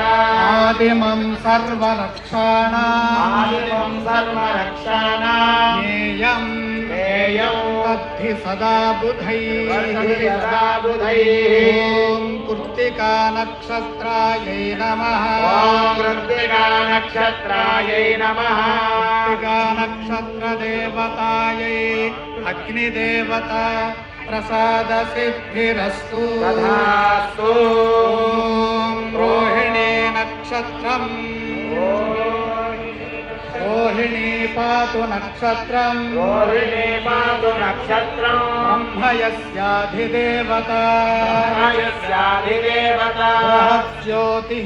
ఆదిమం సర్వరక్షాణాం ఆదిమం సర్వరక్షాణాం జ్ఞేయం జ్ఞేయం తద్ధి సదా బుధై. కృత్తికా నక్షత్రాయై నమః కృత్తికా నక్షత్రాయై నమః. కృత్తికా నక్షత్ర దేవతాయై అగ్నిదేవత ప్రసాద సిద్ధిరస్తు పాతు నక్షత్రం। రోహిణీ మాతు నక్షత్రం। బ్రహ్మయస్యాధిదేవత। యస్యాధిదేవత బృహజ్యోతి।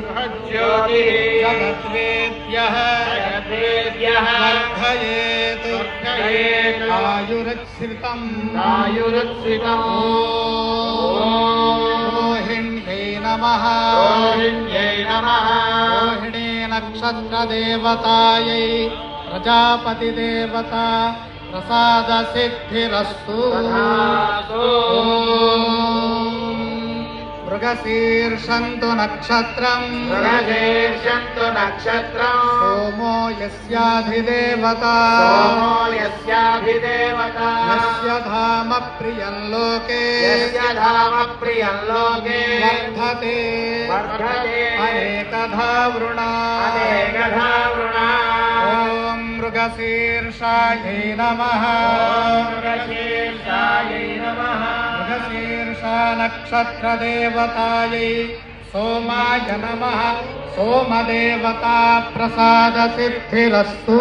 బృహజ్యోతిః। జగద్వేద్యః। జగద్వేద్యః। వర్ధయేత్। వర్ధయేత్। ఆయురశ్రితం ఆయురుత్సితం। రోహిణ్యై నమః రోహిణ్యై నమః। क्षत्रदेवतायै प्रजापतिदेवता प्रसादसिद्धिरस्तु। ప్రజాపతి దేవత ప్రసాద సిద్ధిరస్తు తథాస్తు మృగశీర్షంతు నక్షత్రం మృగశీర్షంతు నక్షత్రం సోమో యస్యాధిదేవత సోమో యస్యాధిదేవత యస్య ధామ ప్రియం లోకే యస్య ధామ ప్రియం లోకే వర్ధతే వర్ధతే అనేకధా వృణా అనేకధా మృగశీర్షా నక్షత్ర దేవతాయై సోమాయ నమః సోమదేవతా ప్రసాద సిద్ధిరస్తు